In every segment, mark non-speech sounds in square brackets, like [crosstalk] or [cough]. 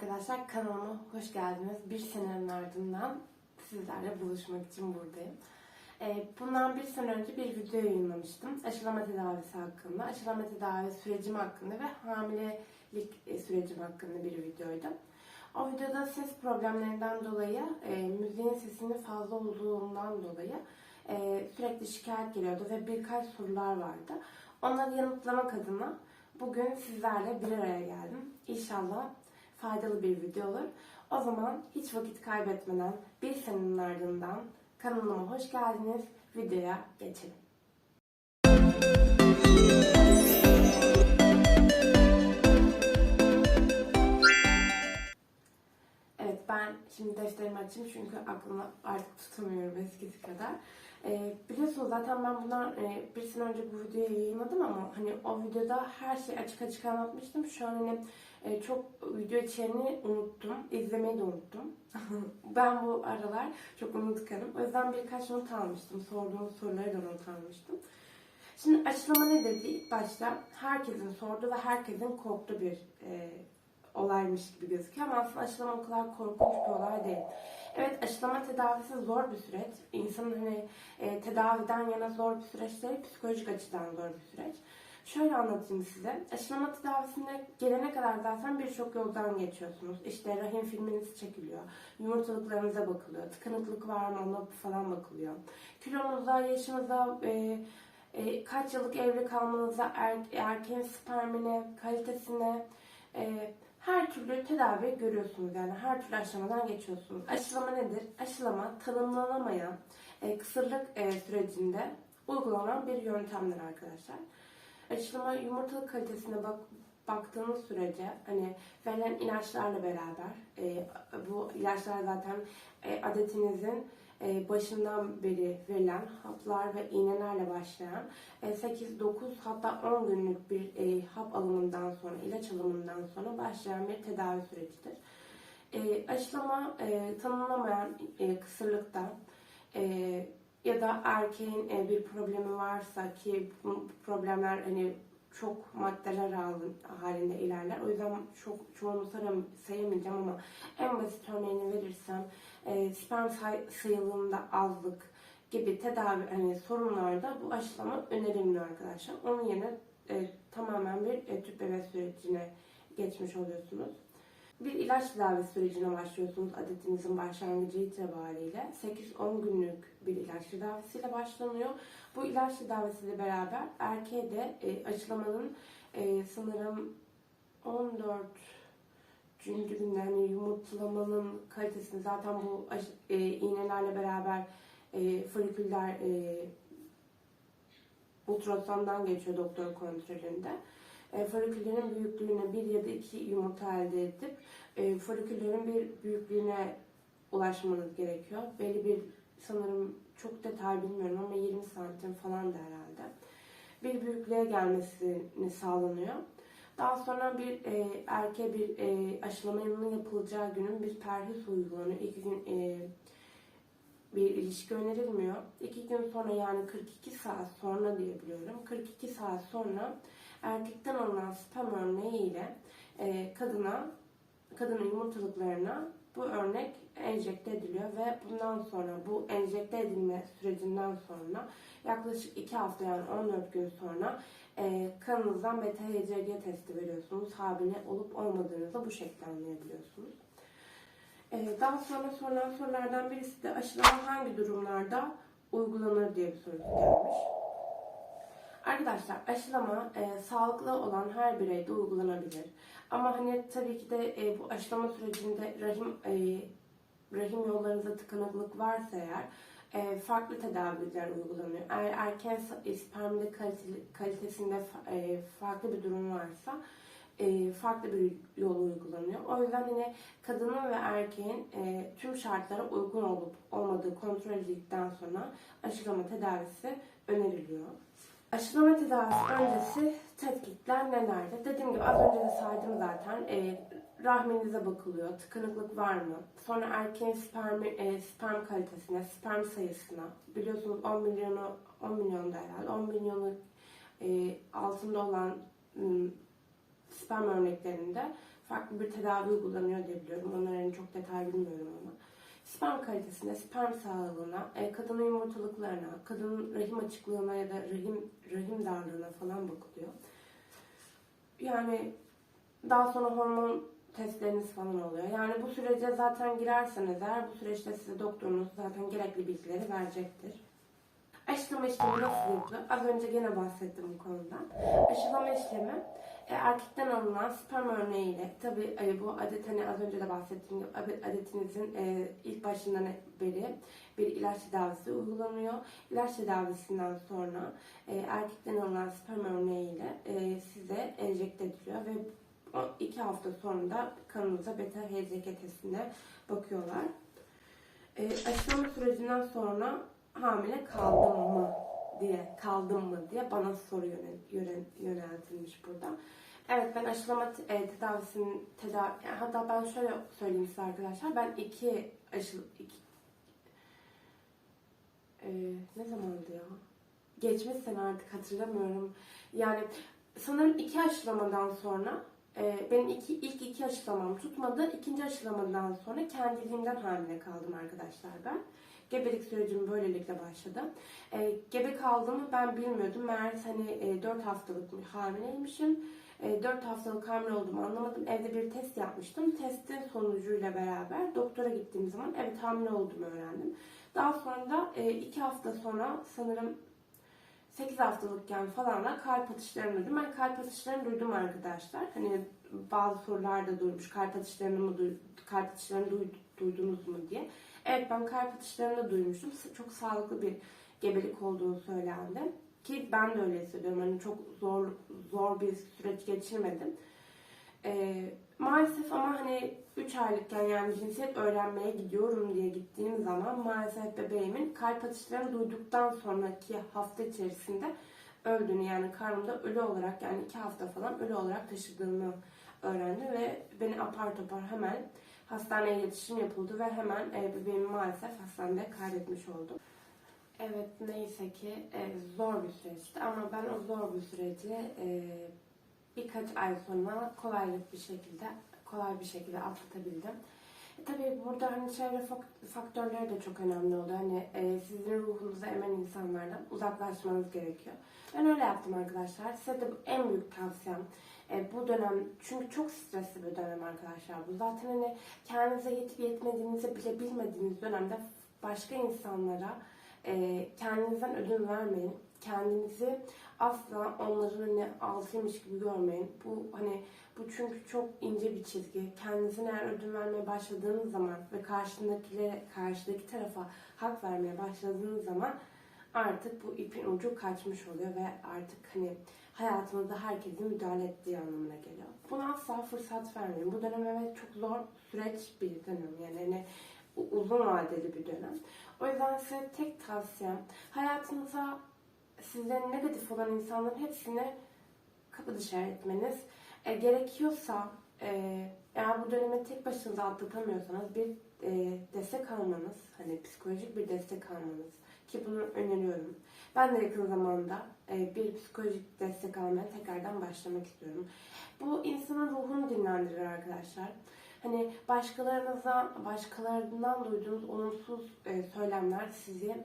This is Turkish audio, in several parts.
arkadaşlar kanalıma hoş geldiniz. Bir senenin ardından sizlerle buluşmak için buradayım. Ee, bundan bir sene önce bir video yayınlamıştım. Aşılama tedavisi hakkında, aşılama tedavi sürecim hakkında ve hamilelik e, sürecim hakkında bir videoydu. O videoda ses problemlerinden dolayı, e, müziğin sesinin fazla olduğundan dolayı e, sürekli şikayet geliyordu ve birkaç sorular vardı. Onları yanıtlamak adına bugün sizlerle bir araya geldim. İnşallah faydalı bir video olur. O zaman hiç vakit kaybetmeden bir senenin ardından kanalıma hoş geldiniz. Videoya geçelim. Evet ben şimdi defterimi açayım çünkü aklımda artık tutamıyorum eskisi kadar. Ee, biliyorsunuz zaten ben bundan e, bir sene önce bu videoyu yayınladım ama hani o videoda her şeyi açık açık anlatmıştım. Şu an hani e, çok video içeriğini unuttum. İzlemeyi de unuttum. [laughs] ben bu aralar çok unutkanım. O yüzden birkaç not almıştım. Sorduğum soruları da not almıştım. Şimdi aşılama nedir diye ilk başta herkesin sorduğu ve herkesin korktuğu bir e, olaymış gibi gözüküyor ama aslında aşılama o kadar korkunç bir olay değil. Evet aşılama tedavisi zor bir süreç. İnsanın hani e, tedaviden yana zor bir süreç psikolojik açıdan zor bir süreç. Şöyle anlatayım size. Aşılama tedavisine gelene kadar zaten birçok yoldan geçiyorsunuz. İşte rahim filminiz çekiliyor. Yumurtalıklarınıza bakılıyor. Tıkanıklık var mı ona falan bakılıyor. Kilonuza, yaşınıza, e, e, kaç yıllık evli kalmanıza, er, erkeğin spermine, kalitesine, e, her türlü tedavi görüyorsunuz yani her türlü aşamadan geçiyorsunuz. Aşılama nedir? Aşılama tanımlanamayan e, kısırlık e, sürecinde uygulanan bir yöntemdir arkadaşlar. Aşılama yumurtalık kalitesine bak, baktığınız sürece hani verilen ilaçlarla beraber e, bu ilaçlar zaten e, adetinizin e, başından beri verilen haplar ve iğnelerle başlayan e, 8-9 hatta 10 günlük bir e, hap alımından sonra, ilaç alımından sonra başlayan bir tedavi sürecidir. E, aşılama e, tanımlamayan e, kısırlıkta e, ya da erkeğin e, bir problemi varsa ki bu problemler hani çok maddeler halinde ilerler. O yüzden çok çoğunu sayamayacağım ama en basit örneğini verirsem e, sperm say sayılığında azlık gibi tedavi hani sorunlarda bu aşılama önerilmiyor arkadaşlar. Onun yerine e, tamamen bir e, tüp bebek sürecine geçmiş oluyorsunuz. Bir ilaç tedavi sürecine başlıyorsunuz adetinizin başlangıcı itibariyle. 8-10 günlük bir ilaç tedavisiyle başlanıyor. Bu ilaç tedavisiyle beraber erkeğe de e, aşılamanın e, sanırım 14 çünkü yani yumurtlamanın kalitesini zaten bu e, iğnelerle beraber e, foliküller e, ultrasondan geçiyor doktor kontrolünde. E, foliküllerin büyüklüğüne bir ya da iki yumurta elde edip e, foliküllerin bir büyüklüğüne ulaşmanız gerekiyor. Belli bir sanırım çok detay bilmiyorum ama 20 santim falan da herhalde. Bir büyüklüğe gelmesini sağlanıyor. Daha sonra bir e, erkeğe bir e, aşılama yanının yapılacağı günün bir perhis uygulanıyor. İki gün e, bir ilişki önerilmiyor. İki gün sonra yani 42 saat sonra diyebiliyorum. 42 saat sonra erkekten alınan sperm örneğiyle e, kadına, kadının yumurtalıklarına bu örnek enjekte ediliyor ve bundan sonra bu enjekte edilme sürecinden sonra yaklaşık 2 hafta yani 14 gün sonra e, kanınızdan beta HCG testi veriyorsunuz. Hamile olup olmadığınızı bu şekilde anlayabiliyorsunuz. E, daha sonra sorulan sorulardan birisi de aşılama hangi durumlarda uygulanır diye bir soru gelmiş. Arkadaşlar aşılama e, sağlıklı olan her bireyde uygulanabilir. Ama hani tabii ki de e, bu aşılama sürecinde rahim e, rahim yollarınızda tıkanıklık varsa eğer e, farklı tedaviler uygulanıyor. Eğer erken spermde kalitesinde e, farklı bir durum varsa e, farklı bir yol uygulanıyor. O yüzden yine kadının ve erkeğin e, tüm şartlara uygun olup olmadığı kontrol edildikten sonra aşılama tedavisi öneriliyor. Aşılama tedavisi öncesi tetkikler nelerdi? Dediğim gibi az önce de saydım zaten. E, rahminize bakılıyor. Tıkanıklık var mı? Sonra erkeğin sperm, e, sperm kalitesine, sperm sayısına. Biliyorsunuz 10 milyonu 10 milyon da herhalde. 10 milyonu e, altında olan ım, sperm örneklerinde farklı bir tedavi uygulanıyor diye biliyorum. Onları en çok detay bilmiyorum ama. Sperm kalitesine, sperm sağlığına, e, kadının yumurtalıklarına, kadının rahim açıklığına ya da rahim rahim darlığına falan bakılıyor. Yani daha sonra hormon testleriniz falan oluyor. Yani bu sürece zaten girerseniz eğer bu süreçte size doktorunuz zaten gerekli bilgileri verecektir. Aşılama işlemi nasıl yapılır? Az önce gene bahsettim bu konudan. Aşılama işlemi e, erkekten alınan sperm örneğiyle tabi e, bu adet hani az önce de bahsettiğim gibi adet- adetinizin e, ilk başından beri bir ilaç tedavisi uygulanıyor. İlaç tedavisinden sonra e, erkekten alınan sperm örneğiyle e, size enjekte ediliyor ve iki hafta sonra kanınıza beta HCG testine bakıyorlar. E, aşılama sürecinden sonra hamile kaldım mı diye kaldım mı diye bana soru yönel, yönel- yöneltilmiş burada. Evet ben aşılama e, tedavisinin tedavi yani hatta ben şöyle söyleyeyim size arkadaşlar ben iki aşı iki, e, ne zamandı ya? Geçmiş sene artık hatırlamıyorum. Yani sanırım iki aşılamadan sonra e, benim iki, ilk iki aşılamam tutmadı. İkinci aşılamadan sonra kendiliğimden hamile kaldım arkadaşlar ben. Gebelik sürecim böylelikle başladı. E, gebe kaldığımı ben bilmiyordum. Meğer hani e, 4 haftalık hamileymişim. E, 4 haftalık hamile olduğumu anlamadım. Evde bir test yapmıştım. Testin sonucuyla beraber doktora gittiğim zaman evet hamile olduğumu öğrendim. Daha sonra da 2 hafta sonra sanırım 8 haftalıkken falan da kalp atışlarını duydum. Ben kalp atışlarını duydum arkadaşlar. Hani bazı sorularda duymuş. Kalp atışlarını mı kalp atışlarını duy- duydunuz mu diye. Evet ben kalp atışlarını duymuştum. Çok sağlıklı bir gebelik olduğu söylendi. Ki ben de öyle hissediyorum. Hani çok zor zor bir süreç geçirmedim. Ee, maalesef ama hani 3 aylıkken yani cinsiyet öğrenmeye gidiyorum diye gittiğim zaman maalesef bebeğimin kalp atışlarını duyduktan sonraki hafta içerisinde öldüğünü yani karnımda ölü olarak yani 2 hafta falan ölü olarak taşıdığımı öğrendim ve beni apar topar hemen hastaneye iletişim yapıldı ve hemen e, bebeğimi maalesef hastanede kaybetmiş oldum. Evet neyse ki e, zor bir süreçti ama ben o zor bir süreci e, birkaç ay sonra kolaylık bir şekilde kolay bir şekilde atlatabildim. E, tabii burada hani çevre fak- faktörleri de çok önemli oldu. Hani e, sizin ruhunuzu emen insanlardan uzaklaşmanız gerekiyor. Ben öyle yaptım arkadaşlar. Size de en büyük tavsiyem e, bu dönem çünkü çok stresli bir dönem arkadaşlar bu. Zaten hani kendinize yetip yetmediğinizi bile bilmediğiniz dönemde başka insanlara e, kendinizden ödün vermeyin. Kendinizi asla onların hani altıymış gibi görmeyin. Bu hani bu çünkü çok ince bir çizgi. Kendinizin eğer ödün vermeye başladığınız zaman ve karşındakilere, karşıdaki tarafa hak vermeye başladığınız zaman artık bu ipin ucu kaçmış oluyor ve artık hani hayatınızda herkesin müdahale ettiği anlamına geliyor. Buna asla fırsat vermeyin. Bu dönem evet çok zor süreç bir dönem yani hani uzun vadeli bir dönem. O yüzden size tek tavsiyem hayatınıza size negatif olan insanların hepsini kapı dışarı etmeniz. E, gerekiyorsa e, eğer bu dönemi tek başınıza atlatamıyorsanız bir e, destek almanız, hani psikolojik bir destek almanız ki bunu öneriyorum. Ben de yakın zamanda e, bir psikolojik destek almaya tekrardan başlamak istiyorum. Bu insanın ruhunu dinlendirir arkadaşlar. Hani başkalarınıza, başkalarından duyduğunuz olumsuz e, söylemler sizi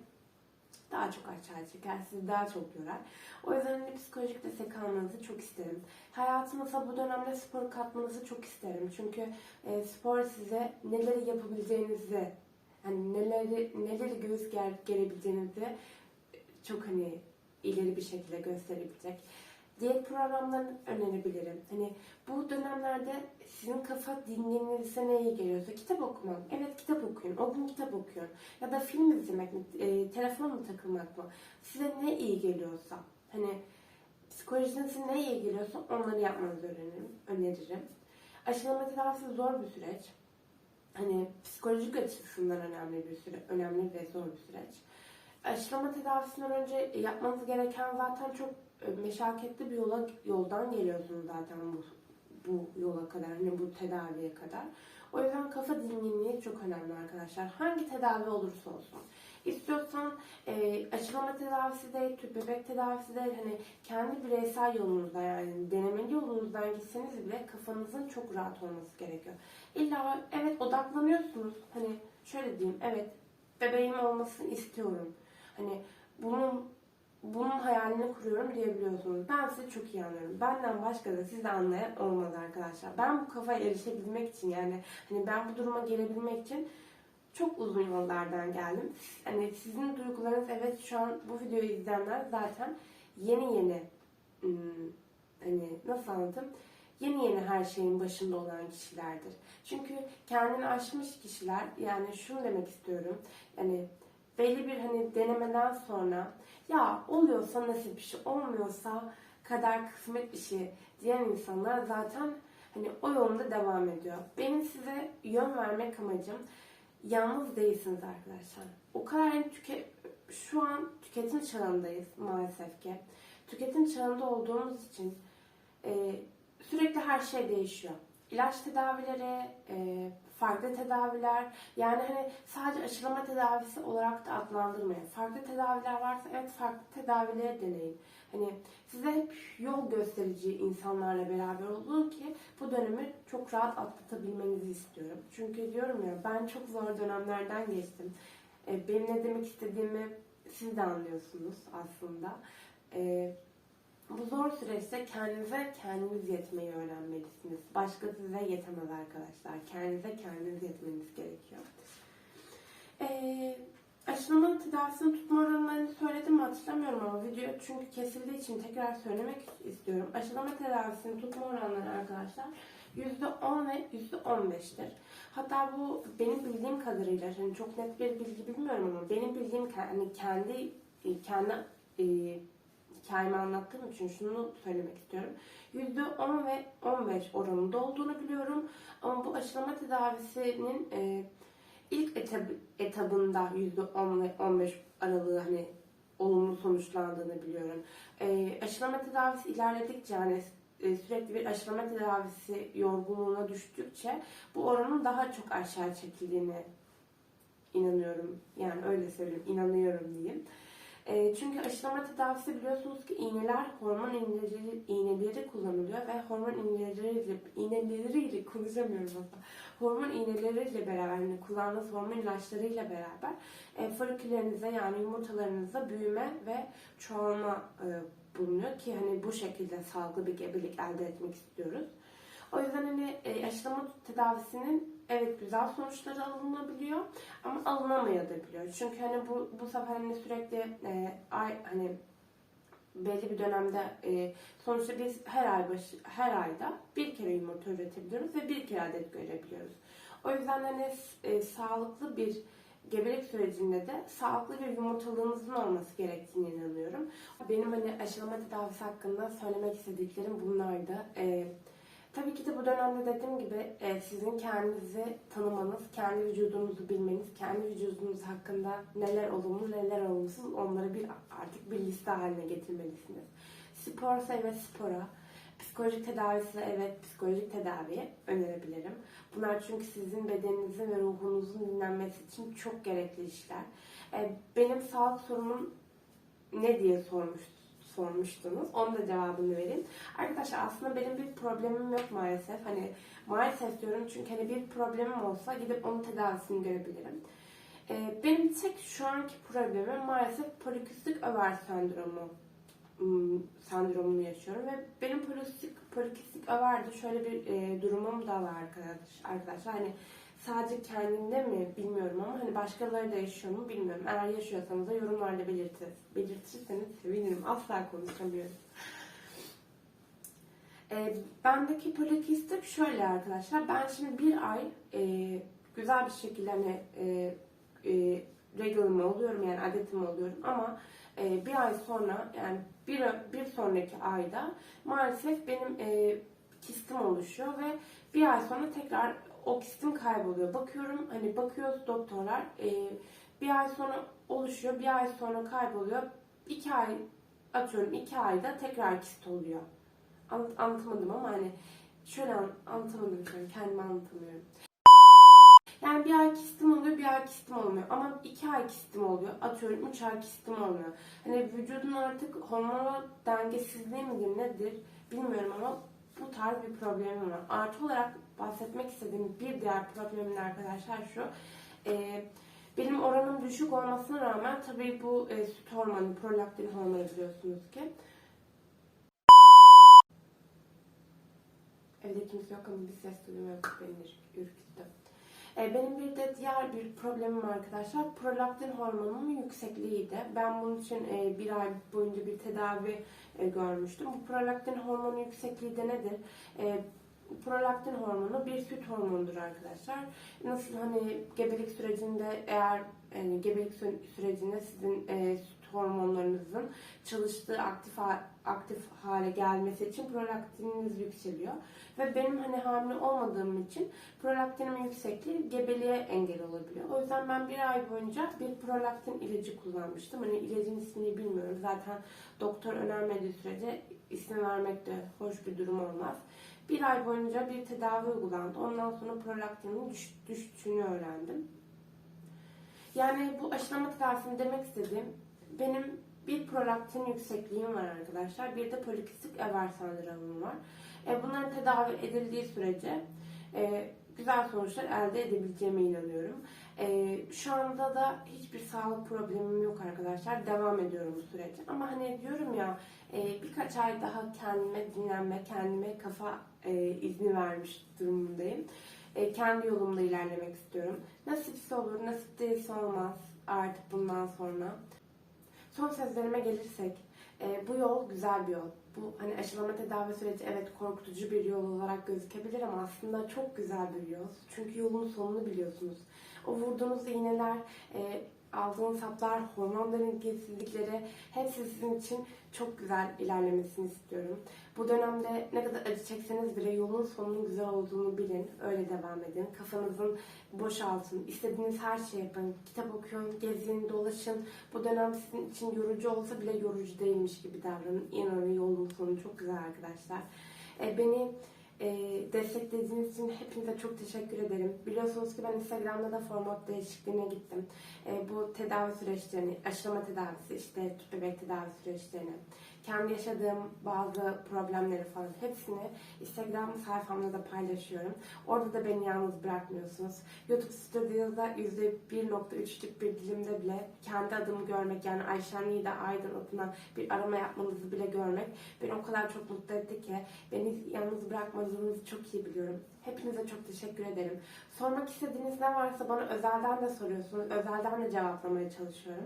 daha çok aşağı çeker, sizi daha çok yorar. O yüzden hani psikolojik destek almanızı çok isterim. Hayatınıza bu dönemde spor katmanızı çok isterim. Çünkü e, spor size neleri yapabileceğinizi, hani neleri neleri göğüs ger gerebileceğinizi çok hani ileri bir şekilde gösterebilecek. Diyet programlarını önerebilirim. Hani bu dönemlerde sizin kafa dinlemenize ne iyi geliyorsa kitap okumak. Evet kitap okuyun. O gün kitap okuyun. Ya da film izlemek mi, e, telefona mı takılmak mı? Size ne iyi geliyorsa. Hani psikolojinize ne iyi geliyorsa onları yapmanızı öneririm. öneririm. Aşılama tedavisi zor bir süreç. Hani psikolojik açısından önemli bir süre, önemli ve zor bir süreç. Aşılama tedavisinden önce yapmanız gereken zaten çok e, meşakkatli bir yola yoldan geliyorsunuz zaten bu bu yola kadar, hani bu tedaviye kadar. O yüzden kafa dinginliği çok önemli arkadaşlar. Hangi tedavi olursa olsun. İstiyorsan e, aşılama tedavisi de, tüp bebek tedavisi de hani kendi bireysel yolunuzda yani denemeli yolunuzdan gitseniz bile kafanızın çok rahat olması gerekiyor. İlla evet odaklanıyorsunuz. Hani şöyle diyeyim evet bebeğim olmasını istiyorum. Hani bunun bunun hayalini kuruyorum diyebiliyorsunuz. Ben sizi çok iyi anlıyorum. Benden başka da sizi anlayan olmaz arkadaşlar. Ben bu kafaya erişebilmek için yani hani ben bu duruma gelebilmek için çok uzun yollardan geldim. Hani sizin duygularınız evet şu an bu videoyu izleyenler zaten yeni yeni hmm, hani nasıl anlatayım? Yeni yeni her şeyin başında olan kişilerdir. Çünkü kendini aşmış kişiler yani şunu demek istiyorum. Yani belli bir hani denemeden sonra ya oluyorsa nasip şey, olmuyorsa kader kısmet şey diyen insanlar zaten hani o yolunda devam ediyor. Benim size yön vermek amacım yalnız değilsiniz arkadaşlar. O kadar yani tüke, şu an tüketim çağındayız maalesef ki. Tüketim çağında olduğumuz için e, sürekli her şey değişiyor. İlaç tedavileri, e, farklı tedaviler, yani hani sadece aşılama tedavisi olarak da adlandırmayın. Farklı tedaviler varsa evet farklı tedavileri deneyin. Hani size hep yol gösterici insanlarla beraber olun ki bu dönemi çok rahat atlatabilmenizi istiyorum. Çünkü diyorum ya ben çok zor dönemlerden geçtim. E, benim ne demek istediğimi siz de anlıyorsunuz aslında. E, bu zor süreçte kendinize kendiniz yetmeyi öğrenmelisiniz. Başka size yetemez arkadaşlar. Kendinize kendiniz yetmeniz gerekiyor. Ee, aşılama tedavisinin tutma oranlarını söyledim hatırlamıyorum ama video çünkü kesildiği için tekrar söylemek istiyorum. Aşılama tedavisinin tutma oranları arkadaşlar %10 ve %15'tir. Hatta bu benim bildiğim kadarıyla, yani çok net bir bilgi bilmiyorum ama benim bildiğim hani kendi kendi e, hikayemi anlattığım için şunu söylemek istiyorum. %10 ve 15 oranında olduğunu biliyorum. Ama bu aşılama tedavisinin e, ilk etab etabında %10 ve 15 aralığı hani olumlu sonuçlandığını biliyorum. E, aşılama tedavisi ilerledikçe yani e, sürekli bir aşılama tedavisi yorgunluğuna düştükçe bu oranın daha çok aşağı çekildiğine inanıyorum. Yani öyle söyleyeyim, inanıyorum diyeyim. E, çünkü aşılama tedavisi biliyorsunuz ki iğneler, hormon iğneleri, iğneleri kullanılıyor ve hormon iğneleriyle, iğneleriyle konuşamıyorum aslında. Hormon iğneleriyle beraber, yani kullandığınız hormon ilaçlarıyla beraber e, foliküllerinize yani yumurtalarınıza büyüme ve çoğalma e, bulunuyor ki hani bu şekilde sağlıklı bir gebelik elde etmek istiyoruz. O yüzden hani e, aşılama tedavisinin evet güzel sonuçları alınabiliyor ama alınamayabiliyor. Çünkü hani bu bu sefer hani sürekli e, ay hani belli bir dönemde e, sonuçta biz her ay başı, her ayda bir kere yumurta üretebiliyoruz ve bir kere adet görebiliyoruz. O yüzden hani e, sağlıklı bir gebelik sürecinde de sağlıklı bir yumurtalığınızın olması gerektiğini inanıyorum. Benim hani aşılama tedavisi hakkında söylemek istediklerim bunlardı. E, Tabii ki de bu dönemde dediğim gibi e, sizin kendinizi tanımanız, kendi vücudunuzu bilmeniz, kendi vücudunuz hakkında neler olumlu neler olumsuz onları bir artık bir liste haline getirmelisiniz. Sporsa evet spora, psikolojik tedavisi evet psikolojik tedaviye önerebilirim. Bunlar çünkü sizin bedeninizin ve ruhunuzun dinlenmesi için çok gerekli işler. E, benim sağlık sorunum ne diye sormuştum sormuştunuz. Onun da cevabını vereyim. Arkadaşlar aslında benim bir problemim yok maalesef. Hani maalesef diyorum çünkü hani bir problemim olsa gidip onun tedavisini görebilirim. Ee, benim tek şu anki problemim maalesef polikistik över sendromu sendromunu yaşıyorum ve benim polikistik, polikistik överde şöyle bir e, durumum da var arkadaş, arkadaşlar. Hani sadece kendimde mi bilmiyorum ama hani başkaları da yaşıyor mu bilmiyorum. Eğer yaşıyorsanız da yorumlarda belirtir, belirtirseniz sevinirim. Asla konuşamıyorum. E, bendeki polikistik şöyle arkadaşlar. Ben şimdi bir ay e, güzel bir şekilde hani e, e, regular'ımı oluyorum yani adetim oluyorum ama e, bir ay sonra yani bir, bir sonraki ayda maalesef benim e, kistim oluşuyor ve bir ay sonra tekrar o kistim kayboluyor. Bakıyorum hani bakıyoruz doktorlar e, bir ay sonra oluşuyor, bir ay sonra kayboluyor. iki ay atıyorum iki ayda tekrar kist oluyor. Anlat, anlatamadım ama hani şöyle an, anlatamadım şöyle kendime anlatamıyorum. Yani bir ay kistim oluyor, bir ay kistim olmuyor. Ama iki ay kistim oluyor. Atıyorum üç ay kistim olmuyor. Hani vücudun artık hormonal dengesizliği mi nedir bilmiyorum ama bu tarz bir problemim var. Artı olarak bahsetmek istediğim bir diğer problemim arkadaşlar şu. Ee, benim oranım düşük olmasına rağmen tabii bu e, süt hormonu, prolaktin hormonu biliyorsunuz ki. Evde kimse yok ama bir ses duyuyorum beni ür- ürküttü. E, benim bir de diğer bir problemim arkadaşlar. Prolaktin hormonunun yüksekliğiydi. Ben bunun için e, bir ay boyunca bir tedavi e, görmüştüm. Bu prolaktin hormonu yüksekliği de nedir? Prolaktin hormonu bir süt hormonudur arkadaşlar. Nasıl hani gebelik sürecinde eğer yani gebelik sü- sürecinde sizin e, süt hormonlarınızın çalıştığı aktif aktif hale gelmesi için prolaktininiz yükseliyor. Ve benim hani hamile olmadığım için prolaktinimin yüksekliği gebeliğe engel olabiliyor. O yüzden ben bir ay boyunca bir prolaktin ilacı kullanmıştım. Hani ilacın ismini bilmiyorum. Zaten doktor önermediği sürece isim vermek de hoş bir durum olmaz. Bir ay boyunca bir tedavi uygulandı. Ondan sonra prolaktinin düş, düştüğünü öğrendim. Yani bu aşılama tedavisini demek istediğim benim bir prolaktin yüksekliğim var arkadaşlar. Bir de polikistik over sendromum var. E, bunların tedavi edildiği sürece e, güzel sonuçlar elde edebileceğime inanıyorum. E, şu anda da hiçbir sağlık problemim yok arkadaşlar. Devam ediyorum bu sürece. Ama hani diyorum ya e, birkaç ay daha kendime dinlenme, kendime kafa e, izni vermiş durumundayım. E, kendi yolumda ilerlemek istiyorum. Nasipse olur, nasip değilse olmaz artık bundan sonra. Son sözlerime gelirsek, e, bu yol güzel bir yol. Bu hani aşılama tedavi süreci evet korkutucu bir yol olarak gözükebilir ama aslında çok güzel bir yol. Çünkü yolun sonunu biliyorsunuz. O vurduğunuz iğneler, e, aldığınız haplar, hormon dengesizlikleri hepsi sizin için çok güzel ilerlemesini istiyorum. Bu dönemde ne kadar acı çekseniz bile yolun sonunun güzel olduğunu bilin. Öyle devam edin. Kafanızın boşaltın. İstediğiniz her şeyi yapın. Kitap okuyun, gezin, dolaşın. Bu dönem sizin için yorucu olsa bile yorucu değilmiş gibi davranın. İnanın yolun sonu çok güzel arkadaşlar. E, beni e, desteklediğiniz için hepinize çok teşekkür ederim. Biliyorsunuz ki ben Instagram'da da format değişikliğine gittim. E, bu tedavi süreçlerini, aşılama tedavisi, işte tüp bebek tedavi süreçlerini, kendi yaşadığım bazı problemleri falan hepsini Instagram sayfamda da paylaşıyorum. Orada da beni yalnız bırakmıyorsunuz. YouTube stüdyoda %1.3'lük bir dilimde bile kendi adımı görmek yani Ayşen Nida Aydın adına bir arama yapmanızı bile görmek beni o kadar çok mutlu etti ki beni yalnız bırakmadığınızı çok iyi biliyorum. Hepinize çok teşekkür ederim. Sormak istediğiniz ne varsa bana özelden de soruyorsunuz. Özelden de cevaplamaya çalışıyorum.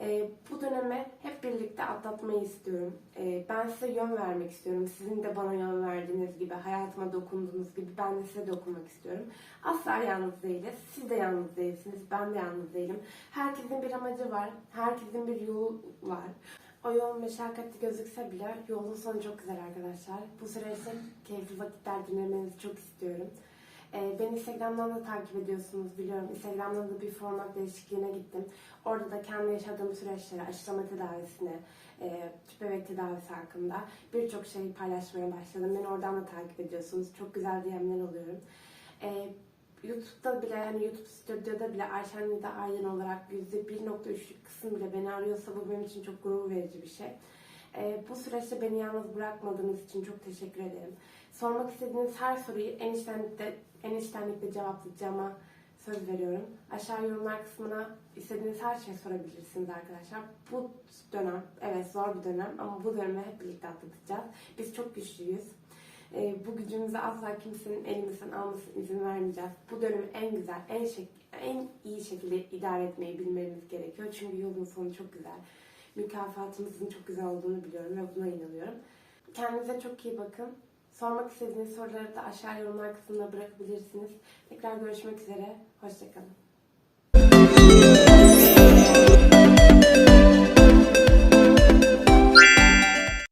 Ee, bu dönemi hep birlikte atlatmayı istiyorum. Ee, ben size yön vermek istiyorum. Sizin de bana yön verdiğiniz gibi, hayatıma dokunduğunuz gibi ben de size dokunmak istiyorum. Asla yalnız değiliz. Siz de yalnız değilsiniz. Ben de yalnız değilim. Herkesin bir amacı var. Herkesin bir yolu var. O yol meşakkatli gözükse bile yolun sonu çok güzel arkadaşlar. Bu süreçte keyifli vakitler dinlemenizi çok istiyorum. Ee, beni Instagram'dan da takip ediyorsunuz biliyorum. Instagram'dan da bir format değişikliğine gittim. Orada da kendi yaşadığım süreçleri, aşılama tedavisine, e, tüp bebek tedavisi hakkında birçok şeyi paylaşmaya başladım. Beni oradan da takip ediyorsunuz. Çok güzel DM'ler alıyorum. Ee, YouTube'da bile hani YouTube stüdyoda bile Ayşen Nida Aydın olarak %1.3'lük kısım bile beni arıyorsa bu benim için çok gurur verici bir şey. Ee, bu süreçte beni yalnız bırakmadığınız için çok teşekkür ederim. Sormak istediğiniz her soruyu en içtenlikle, en içtenlikle cevaplayacağıma söz veriyorum. Aşağı yorumlar kısmına istediğiniz her şeyi sorabilirsiniz arkadaşlar. Bu dönem, evet zor bir dönem ama bu dönemi hep birlikte atlatacağız. Biz çok güçlüyüz. Ee, bu gücümüzü asla kimsenin elimizden almasına izin vermeyeceğiz. Bu dönemi en güzel, en şek en iyi şekilde idare etmeyi bilmemiz gerekiyor. Çünkü yolun sonu çok güzel. Mükafatımızın çok güzel olduğunu biliyorum ve buna inanıyorum. Kendinize çok iyi bakın. Sormak istediğiniz soruları da aşağı yorumlar kısmına bırakabilirsiniz. Tekrar görüşmek üzere. Hoşçakalın.